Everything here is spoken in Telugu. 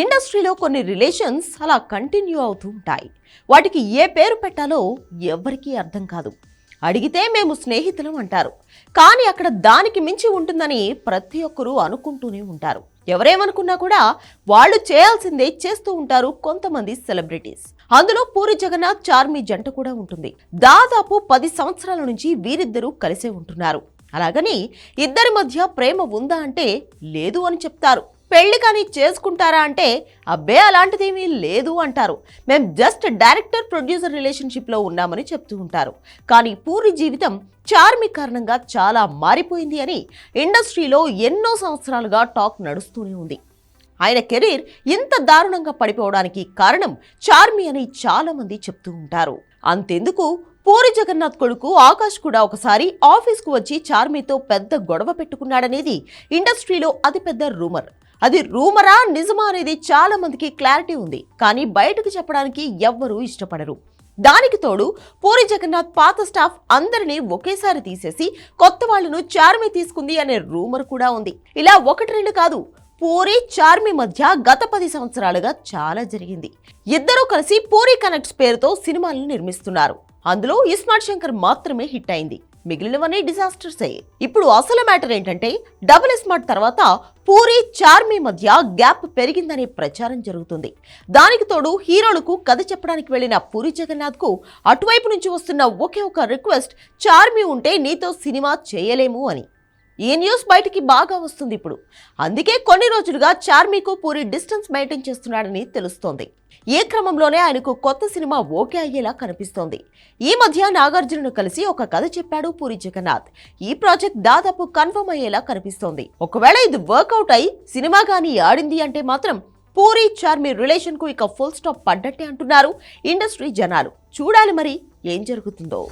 ఇండస్ట్రీలో కొన్ని రిలేషన్స్ అలా కంటిన్యూ అవుతూ ఉంటాయి. వాటికి ఏ పేరు పెట్టాలో ఎవరికీ అర్థం కాదు. అడిగితే మేము స్నేహితులం అంటారు. కానీ అక్కడ దానికి మించి ఉంటుందని ప్రతి ఒక్కరూ అనుకుంటూనే ఉంటారు. ఎవరేమనుకున్నా కూడా వాళ్ళు చేయాల్సిందే చేస్తూ ఉంటారు కొంతమంది సెలబ్రిటీస్. అందులో పూరి జగన్నాథ్ చార్మి జంట కూడా ఉంటుంది. దాదాపు పది సంవత్సరాల నుంచి వీరిద్దరూ కలిసే ఉంటున్నారు. అలాగని ఇద్దరి మధ్య ప్రేమ ఉందా అంటే లేదు అని చెప్తారు. పెళ్ళి కానీ చేసుకుంటారా అంటే అబ్బే అలాంటిదేమీ లేదు అంటారు. మేము జస్ట్ డైరెక్టర్ ప్రొడ్యూసర్ రిలేషన్షిప్లో ఉన్నామని చెప్తూ ఉంటారు. కానీ పూరి జీవితం చార్మి కారణంగా చాలా మారిపోయింది అని ఇండస్ట్రీలో ఎన్నో సంవత్సరాలుగా టాక్ నడుస్తూనే ఉంది. ఆయన కెరీర్ ఇంత దారుణంగా పడిపోవడానికి కారణం చార్మి అని చాలామంది చెప్తూ ఉంటారు. అంతెందుకు? పూరి జగన్నాథ్ కొడుకు ఆకాష్ కూడా ఒకసారి ఆఫీస్కు వచ్చి చార్మితో పెద్ద గొడవ పెట్టుకున్నాడనేది ఇండస్ట్రీలో అతిపెద్ద రూమర్. అది రూమరా నిజమా అనేది చాలా మందికి క్లారిటీ ఉంది. కానీ బయటకు చెప్పడానికి ఎవ్వరూ ఇష్టపడరు. దానికి తోడు పూరి జగన్నాథ్ పాత స్టాఫ్ అందరినీ ఒకేసారి తీసేసి కొత్త వాళ్ళను చార్మి తీసుకుంది అనే రూమర్ కూడా ఉంది. ఇలా ఒకటి రెండు కాదు పూరి చార్మి మధ్య గత పది సంవత్సరాలుగా చాలా జరిగింది. ఇద్దరూ కలిసి పూరి కనెక్ట్స్ పేరుతో సినిమాలను నిర్మిస్తున్నారు. అందులో ఇస్మార్ట్ శంకర్ మాత్రమే హిట్ అయింది. మిగిలినవన్నీ డిజాస్టర్స్ ఇప్పుడు అసలు మ్యాటర్ ఏంటంటే డబుల్ స్మార్ట్ తర్వాత పూరి చార్మి మధ్య గ్యాప్ పెరిగిందనే ప్రచారం జరుగుతుంది. దానికి తోడు హీరోలకు కథ చెప్పడానికి వెళ్ళిన పూరి జగన్నాథ్కు అటువైపు నుంచి వస్తున్న ఒకే ఒక రిక్వెస్ట్ చార్మి ఉంటే నీతో సినిమా చేయలేము అని. ఈ న్యూస్ బయటికి బాగా వస్తుంది ఇప్పుడు. అందుకే కొన్ని రోజులుగా చార్మీకు పూరి డిస్టెన్స్ మెయింటైన్ చేస్తున్నాడని తెలుస్తోంది. ఏ క్రమంలోనే ఆయనకు కొత్త సినిమా ఓకే అయ్యేలా కనిపిస్తోంది. ఈ మధ్య నాగార్జునను కలిసి ఒక కథ చెప్పాడు పూరి జగన్నాథ్. ఈ ప్రాజెక్ట్ దాదాపు కన్ఫర్మ్ అయ్యేలా కనిపిస్తోంది. ఒకవేళ ఇది వర్కౌట్ అయి సినిమా కానీ ఆడింది అంటే మాత్రం పూరి చార్మి రిలేషన్కు ఇక ఫుల్ స్టాప్ పడ్డట్టే అంటున్నారు ఇండస్ట్రీ జనాలు. చూడాలి మరి ఏం జరుగుతుందో.